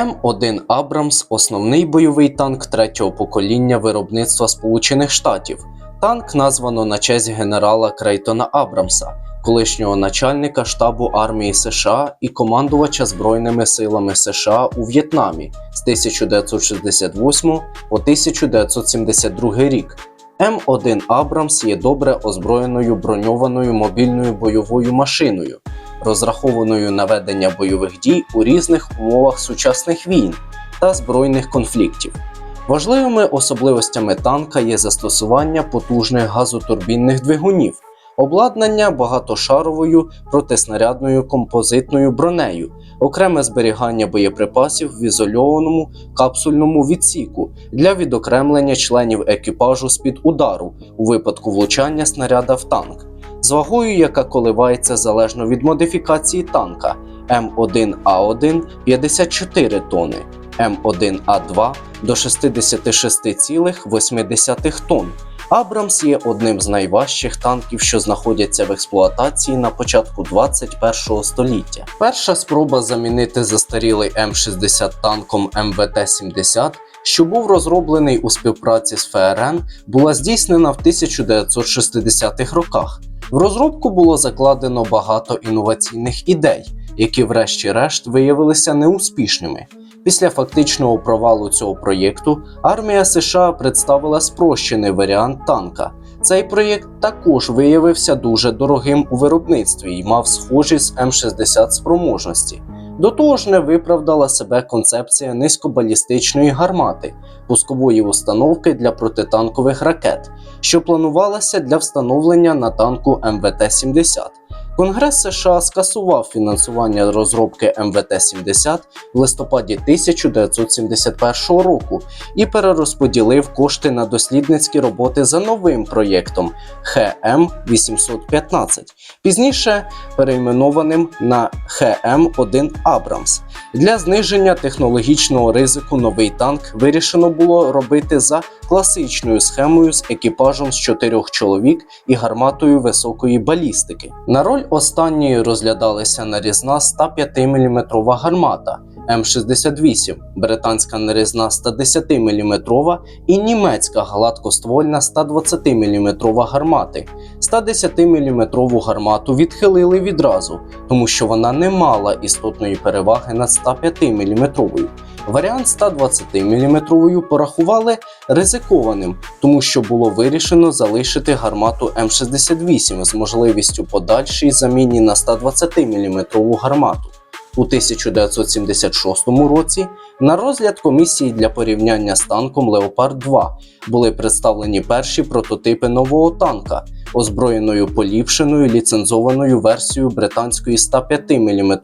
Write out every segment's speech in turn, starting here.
М1 Абрамс основний бойовий танк третього покоління виробництва Сполучених Штатів. Танк названо на честь генерала Крейтона Абрамса, колишнього начальника штабу армії США і командувача Збройними силами США у В'єтнамі з 1968 по 1972 рік. М1 Абрамс є добре озброєною броньованою мобільною бойовою машиною, розрахованою на ведення бойових дій у різних умовах сучасних війн та збройних конфліктів. Важливими особливостями танка є застосування потужних газотурбінних двигунів, обладнання багатошаровою протиснарядною композитною бронею, окреме зберігання боєприпасів в ізольованому капсульному відсіку для відокремлення членів екіпажу з-під удару у випадку влучання снаряда в танк, з вагою, яка коливається залежно від модифікації танка М1А1 54 тонни, М1А2 до 66,8 тонн. Абрамс є одним з найважчих танків, що знаходяться в експлуатації на початку 21 століття. Перша спроба замінити застарілий М60 танком МВТ-70, що був розроблений у співпраці з ФРН, була здійснена в 1960-х роках. В розробку було закладено багато інноваційних ідей, які, врешті-решт, виявилися неуспішними. Після фактичного провалу цього проєкту армія США представила спрощений варіант танка. Цей проєкт також виявився дуже дорогим у виробництві і мав схожі з М60 спроможності. До того ж, не виправдала себе концепція низькобалістичної гармати, пускової установки для протитанкових ракет, що планувалася для встановлення на танку МВТ-70. Конгрес США скасував фінансування розробки МВТ-70 в листопаді 1971 року і перерозподілив кошти на дослідницькі роботи за новим проєктом ХМ-815, пізніше перейменованим на ХМ-1 Абрамс. Для зниження технологічного ризику новий танк вирішено було робити за класичною схемою з екіпажем з чотирьох чоловік і гарматою високої балістики. На роль останньої розглядалася нарізна 105 мм гармата М68, британська нарізна 110 мм і німецька гладкоствольна 120 мм гармати. 110 мм гармату відхилили відразу, тому що вона не мала істотної переваги над 105 мм. Варіант 120 мм порахували ризикованим, тому що було вирішено залишити гармату М68 з можливістю подальшій заміні на 120 мм гармату. У 1976 році на розгляд комісії для порівняння з танком Леопард 2 були представлені перші прототипи нового танка, озброєною поліпшеною ліцензованою версією британської 105 мм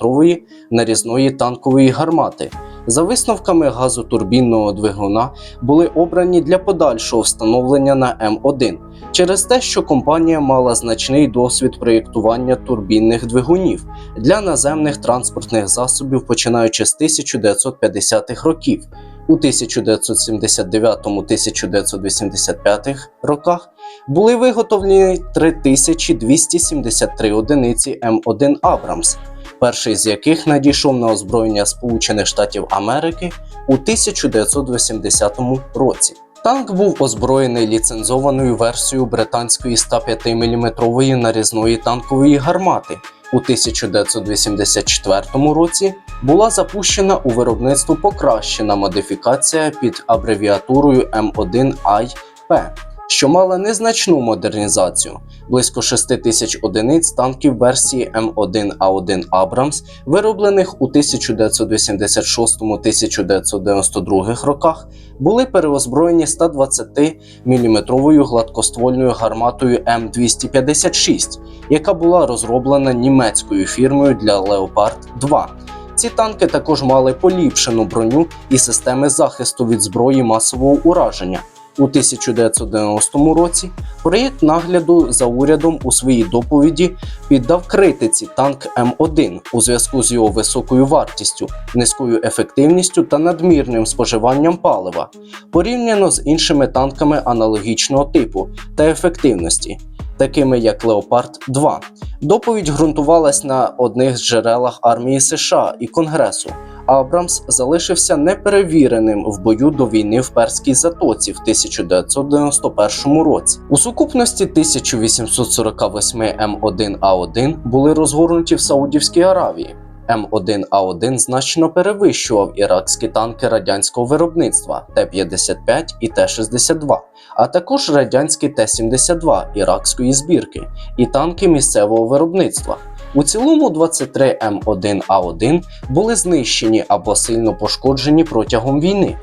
нарізної танкової гармати. За висновками газотурбінного двигуна були обрані для подальшого встановлення на М1 через те, що компанія мала значний досвід проєктування турбінних двигунів для наземних транспортних засобів, починаючи з 1950-х років. У 1979-1985 роках були виготовлені 3273 одиниці М1 Абрамс, перший з яких надійшов на озброєння Сполучених Штатів Америки у 1980 році. Танк був озброєний ліцензованою версією британської 105 мм нарізної танкової гармати. У 1984 році була запущена у виробництво покращена модифікація під абревіатурою М1АЙП, що мала незначну модернізацію близько 6 тисяч одиниць танків версії М1А1 Абрамс, вироблених у 1996-1992 роках, були переозброєні 120 мм гладкоствольною гарматою М256, яка була розроблена німецькою фірмою для Leopard 2. Ці танки також мали поліпшену броню і системи захисту від зброї масового ураження. У 1990 році проєкт нагляду за урядом у своїй доповіді піддав критиці танк М1 у зв'язку з його високою вартістю, низькою ефективністю та надмірним споживанням палива, порівняно з іншими танками аналогічного типу та ефективності, такими як Леопард 2. Доповідь ґрунтувалась на одних з джерелах армії США і Конгресу Абрамс залишився неперевіреним в бою до війни в Перській затоці в 1991 році. У сукупності 1848 М1А1 були розгорнуті в Саудівській Аравії. М1А1 значно перевищував іракські танки радянського виробництва Т-55 і Т-62, а також радянський Т-72 іракської збірки і танки місцевого виробництва. У цілому 23 М1А1 були знищені або сильно пошкоджені протягом війни.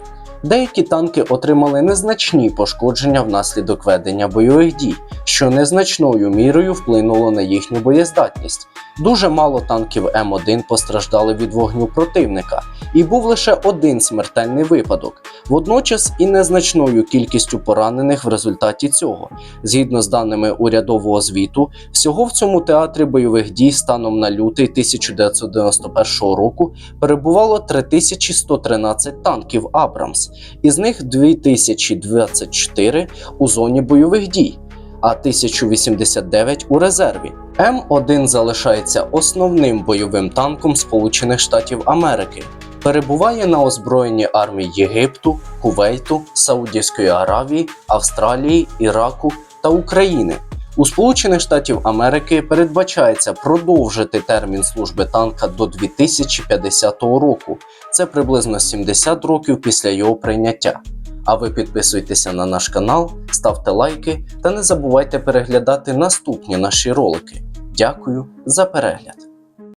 Деякі танки отримали незначні пошкодження внаслідок ведення бойових дій, що незначною мірою вплинуло на їхню боєздатність. Дуже мало танків М1 постраждали від вогню противника, і був лише один смертельний випадок, водночас і незначною кількістю поранених в результаті цього. Згідно з даними урядового звіту, всього в цьому театрі бойових дій станом на лютий 1991 року перебувало 3113 танків Абрамс, із них 2024 у зоні бойових дій. А 1089 у резерві. М1 залишається основним бойовим танком Сполучених Штатів Америки. Перебуває на озброєнні армій Єгипту, Кувейту, Саудівської Аравії, Австралії, Іраку та України. У Сполучених Штатів Америки передбачається продовжити термін служби танка до 2050 року. Це приблизно 70 років після його прийняття. А ви підписуйтеся на наш канал, ставте лайки та не забувайте переглядати наступні наші ролики. Дякую за перегляд!